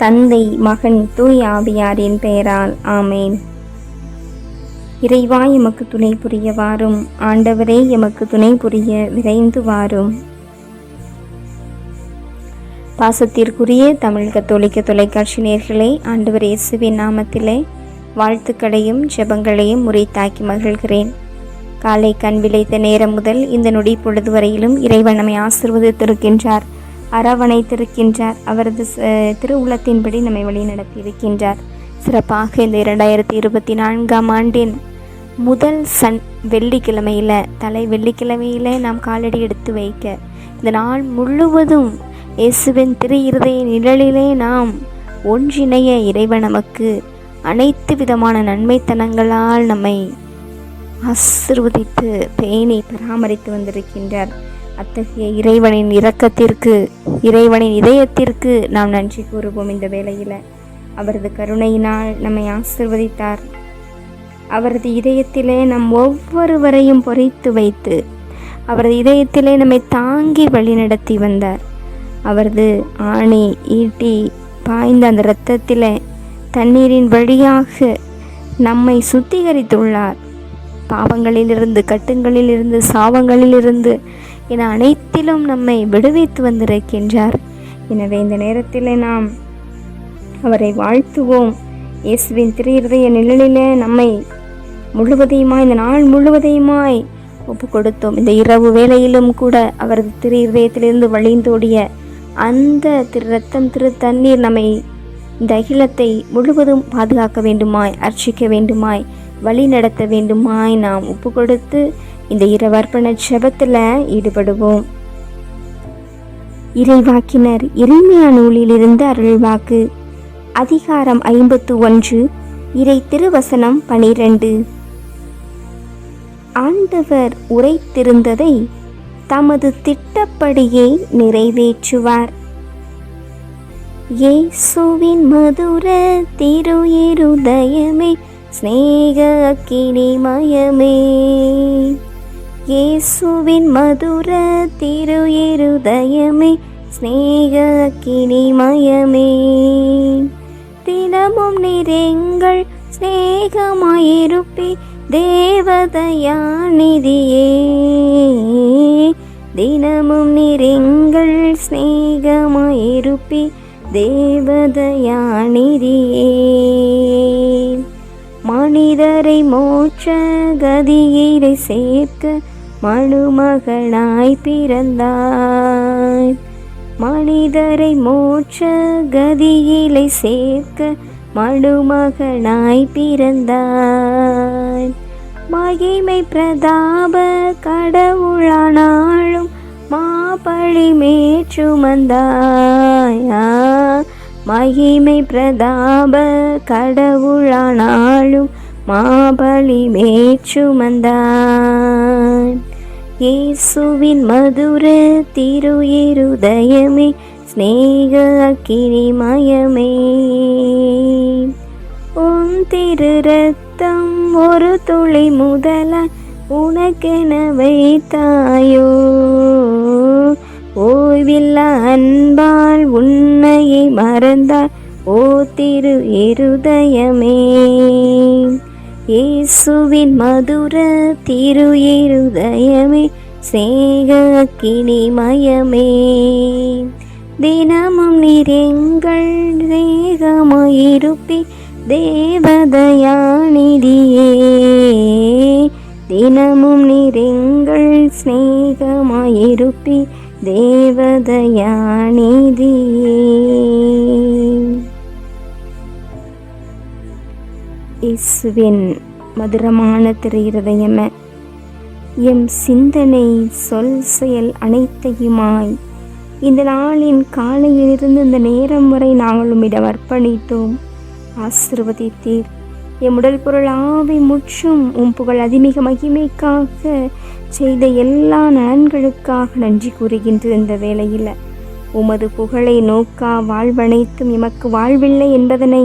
தந்தை மகன் தூய் ஆவியாரின் பெயரால் ஆமேன். இறைவா எமக்கு துணை புரிய வாரும் ஆண்டவரே எமக்கு துணை புரிய விரைந்து வாரும் பாசத்திற்குரிய தமிழ் கத்தோலிக்க தொலைக்காட்சி நேர்களே ஆண்டவர் இயேசுவின் நாமத்திலே வாழ்த்துக்களையும் ஜெபங்களையும் முறைத்தாக்கி மகிழ்கிறேன். காலை கண் விளைத்த நேரம் முதல் இந்த நொடி பொழுது வரையிலும் இறைவன் நம்மை ஆசிர்வதித்திருக்கின்றார். அரவணைத்திருக்கின்றார். அவரது ச- திருவுளத்தின்படி நம்மை வழிநடத்தி இருக்கின்றார் சிறப்பாக இந்த இரண்டாயிரத்தி இருபத்தி நான்காம் ஆண்டின் முதல் சன் வெள்ளிக்கிழமையில் தலை வெள்ளிக்கிழமையில நாம் காலடி எடுத்து வைக்க இந்த நாள் முழுவதும் இயேசுவின் திரு இருதய நிழலிலே நாம் ஒன்றிணைய இறைவன் நமக்கு அனைத்து விதமான நன்மைத்தனங்களால் நம்மை ஆசிர்வதித்து பேணி பராமரித்து வந்திருக்கின்றார். அத்தகைய இறைவனின் இரக்கத்திற்கு இறைவனின் இதயத்திற்கு நாம் நன்றி கூறுவோம் இந்த வேளையில். அவரது கருணையினால் நம்மை ஆசிர்வதித்தார். அவரது இதயத்திலே நம் ஒவ்வொருவரையும் பொறித்து வைத்து அவரது இதயத்திலே நம்மை தாங்கி வழிநடத்தி வந்தார். அவரது ஆணி ஈட்டி பாய்ந்த அந்த இரத்தத்தில் தண்ணீரின் வழியாக நம்மை சுத்திகரித்துள்ளார். பாவங்களிலிருந்து கட்டுங்களிலிருந்து சாவங்களிலிருந்து என அனைத்திலும் நம்மை விடுவித்து வந்திருக்கின்றார். எனவே இந்த நேரத்தில் நாம் அவரை வாழ்த்துவோம். இயேசுவின் திரு இருதய நிழலிலே நம்மை முழுவதையுமாய் இந்த நாள் முழுவதையுமாய் ஒப்பு கொடுத்தோம் இந்த இரவு வேளையிலும் கூட அவரது திரு இருதயத்திலிருந்து வழிந்தோடிய அந்த திரு ரத்தம் திரு தண்ணீர் நம்மை இந்த அகிலத்தை முழுவதும் பாதுகாக்க வேண்டுமாய் அர்ச்சிக்க வேண்டுமாய் வழி நடத்த வேண்டுமாய் நாம் ஒப்பு கொடுத்து இந்த இரவர்ப்பண ஜெபத்தில் ஈடுபடுவோம். இறைவாக்கினர் இறைமையா நூலிலிருந்து அருள்வாக்கு. அதிகாரம் ஐம்பத்து ஒன்று இறை திருவசனம் பனிரெண்டு. ஆண்டவர் உரைத்திருந்ததை தமது திட்டப்படியே நிறைவேற்றுவார். இயேசுவின் மதுர திரு இருதயமே ஸ்நேக அக்கினிமயமே இயேசுவின் மதுர திரு இருதயமே ஸ்நேக கிணிமயமே தினமும் நிறைங்கள் ஸ்நேகமாயிருப்பி தேவதயாநிதியே. தினமும் நிறைங்கள் ஸ்நேகமாயிருப்பி தேவதயாநிதியே. மனிதரை மோட்ச கதியிலை சேர்க்க மணுமகனாய் பிறந்தாய். மனிதரை மோட்ச கதியிலை சேர்க்க மணுமகனாய் பிறந்தாய். மகிமை பிரதாப கடவுளானாலும் மாபழி மேற்றுமந்தாயா. மகிமை பிரதாப கடவுளானாலும் மாபழி மேற்றுமந்தாய். இயேசுவின் மதுர திரு இருதயமே ஸ்நேக அக்கிரிமயமே உன் திரு ரத்தம் ஒரு துளி முதல உனக்கென வைத்தாயோ? ஓய்வில்லா அன்பால் உன்னையை மறந்தார் ஓ திரு இருதயமே இயேசுவின் மதுர திரு இருதயமே சேக கிணிமயமே தினமும் நீரெங்கள் வேகமாயிருப்பி தேவதயாநிதியே. தினமும் நீரெங்கள் ஸ்நேகமாயிருப்பி தேவதயாநிதியே. இஸ்வின் மதுரமான திரு இருதயமே. எம் சிந்தனை சொல் செயல் அனைத்தையுமாய். இந்த நாளின் காலையிலிருந்து இந்த நேரம் வரை நாங்கள் உம்மிடம் அர்ப்பணித்தோம். ஆசிர்வதித்தீர். எம் உடல் பொருள் ஆவி முற்றும் உம் புகழ் அதிமிக மகிமைக்காக செய்த எல்லா நலன்களுக்காக நன்றி கூறுகின்ற இந்த வேளையில். உமது புகழை நோக்கா வாழ்வனைத்தும் எமக்கு வாழ்வில்லை என்பதனை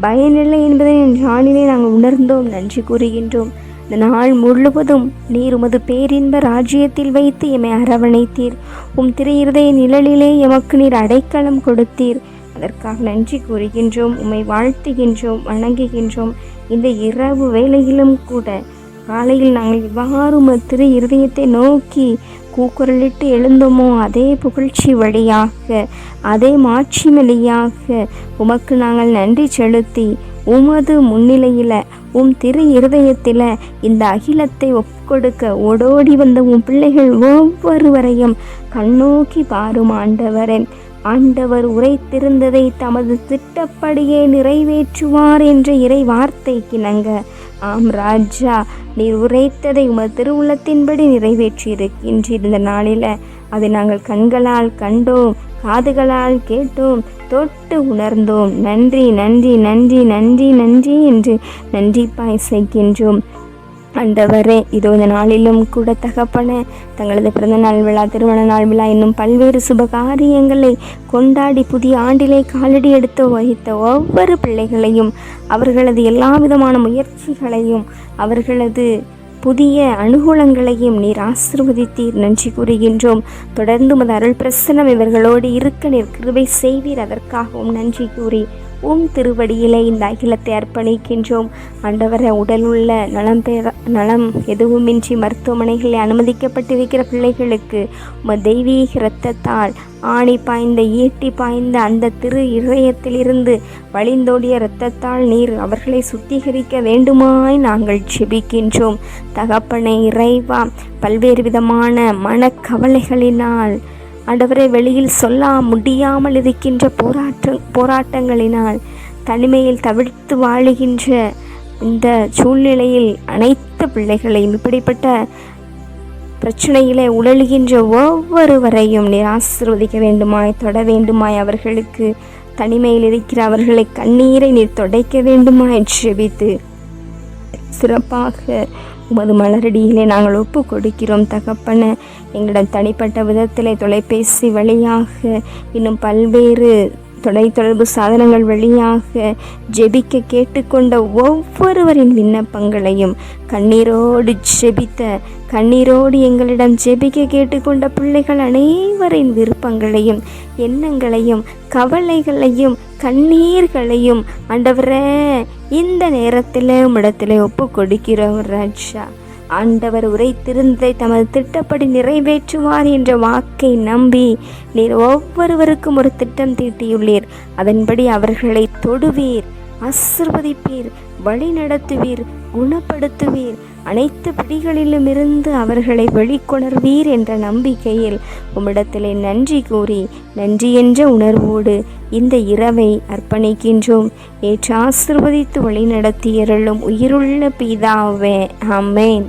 பயனில்லை என்பதை நாளிலே நாங்கள் உணர்ந்தோம் நன்றி கூறுகின்றோம். இந்த நாள் முழுவதும் நீர் உமது பேரின்ப ராஜ்யத்தில் வைத்து எம்மை அரவணைத்தீர். உம் திரையிருதய நிழலிலே எமக்கு நீர் அடைக்கலம் கொடுத்தீர். அதற்காக நன்றி கூறுகின்றோம் உம்மை வாழ்த்துகின்றோம் வணங்குகின்றோம். இந்த இரவு வேளையிலும் கூட காலையில் நாங்கள் இவ்வாறு உமது திரு இருதயத்தை நோக்கி கூக்குரலிட்டு எழுந்தோமோ அதே புகழ்ச்சி வழியாக அதே மாட்சி வழியாக உமக்கு நாங்கள் நன்றி செலுத்தி உமது முன்னிலையில் உம் திரு இருதயத்தில் இந்த அகிலத்தை ஒப்புக்கொடுக்க ஓடோடி வந்த உம் பிள்ளைகள் ஒவ்வொருவரையும் கண்ணோக்கி பாரும் ஆண்டவரே. ஆண்டவர் உரைத்திருந்ததை தமது திட்டப்படியே நிறைவேற்றுவார் என்ற இறை வார்த்தைக்குணங்க ஆம் ராஜா. நீர் உரைத்ததை உமது திருவுள்ளத்தின்படி நிறைவேற்றியிருக்கின்றிருந்த நாளில் அதை நாங்கள் கண்களால் கண்டோம் காதுகளால் கேட்டோம் தொட்டு உணர்ந்தோம். நன்றி நன்றி நன்றி நன்றி நன்றி என்று நன்றி பாய்சைக்கின்றோம். ஆண்டவரே இதோ இந்த நாளிலும் கூட தகப்பன தங்களது பிறந்த நாள் விழா திருமண நாள் விழா இன்னும் பல்வேறு சுப காரியங்களை கொண்டாடி புதிய ஆண்டிலே காலடி எடுத்து வகித்த ஒவ்வொரு பிள்ளைகளையும் அவர்களது எல்லா விதமான முயற்சிகளையும் அவர்களது புதிய அனுகூலங்களையும் நீர் ஆசிர்வதித்தீர். நன்றி கூறுகின்றோம். தொடர்ந்து உமது அருள் பிரசனம் இவர்களோடு இருக்க நீர் கிருபை செய்வீர். அதற்காகவும் நன்றி கூறி உம் திருவடியிலே இந்த அகிலத்தை அர்ப்பணிக்கின்றோம். ஆண்டவரை உடல் உள்ள நலம் பெற நலம் எதுவுமின்றி மருத்துவமனைகளில் அனுமதிக்கப்பட்டிருக்கிற பிள்ளைகளுக்கு உம தெய்வீக இரத்தத்தால் ஆணி பாய்ந்த ஈட்டி பாய்ந்த அந்த திரு இதயத்திலிருந்து வழிந்தோடிய இரத்தத்தால் நீர் அவர்களை சுத்திகரிக்க வேண்டுமாய் நாங்கள் செபிக்கின்றோம் தகப்பனை இறைவா பல்வேறு விதமான மனக்கவலைகளினால் ஆண்டவரை வெளியில் சொல்ல முடியாமல் இருக்கின்ற போராட்ட போராட்டங்களினால் தனிமையில் தவிர்த்து வாழுகின்ற இந்த சூழ்நிலையில் அனைத்து பிள்ளைகளையும் இப்படிப்பட்ட பிரச்சனையிலே உழலுகின்ற ஒவ்வொருவரையும் நீர் ஆசிர்வதிக்க வேண்டுமாய் தொட வேண்டுமாய் அவர்களுக்கு தனிமையில் இருக்கிற அவர்களை கண்ணீரை நீர் தொடைக்க வேண்டுமாய் ஜெபித்து சிறப்பாக உமது மலரடியிலே நாங்கள் ஒப்பு கொடுக்கிறோம் தகப்பன எங்களிடம் தனிப்பட்ட விதத்தில் தொலைபேசி வழியாக இன்னும் பல்வேறு தொலைத்தொடர்பு சாதனங்கள் வழியாக ஜெபிக்க கேட்டுக்கொண்ட ஒவ்வொருவரின் விண்ணப்பங்களையும் கண்ணீரோடு ஜெபித்த கண்ணீரோடு எங்களிடம் ஜெபிக்க கேட்டுக்கொண்ட பிள்ளைகள் அனைவரின் விருப்பங்களையும் எண்ணங்களையும் கவலைகளையும் கண்ணீர்களையும் ஆண்டவரே இந்த நேரத்தில் இடத்துல ஒப்பு கொடுக்கிறோம் ராஜா. ஆண்டவர் உரைத்திருந்ததை தமது திட்டப்படி நிறைவேற்றுவார் என்ற வாக்கை நம்பி நீர் ஒவ்வொருவருக்கும் ஒரு திட்டம் தீட்டியுள்ளீர். அதன்படி அவர்களை தொடுவீர் ஆசிர்வதிப்பீர் வழி நடத்துவீர் குணப்படுத்துவீர். அனைத்து பிடிகளிலும் இருந்து அவர்களை வெளிக்கொணர்வீர் என்ற நம்பிக்கையில் உம்மிடத்திலே நன்றி கூறி நன்றி என்ற உணர்வோடு இந்த இரவை அர்ப்பணிக்கின்றோம். ஏற்று ஆசிர்வதித்து வழி நடத்தியருளும் உயிருள்ள பீதாவே. அம்மேன்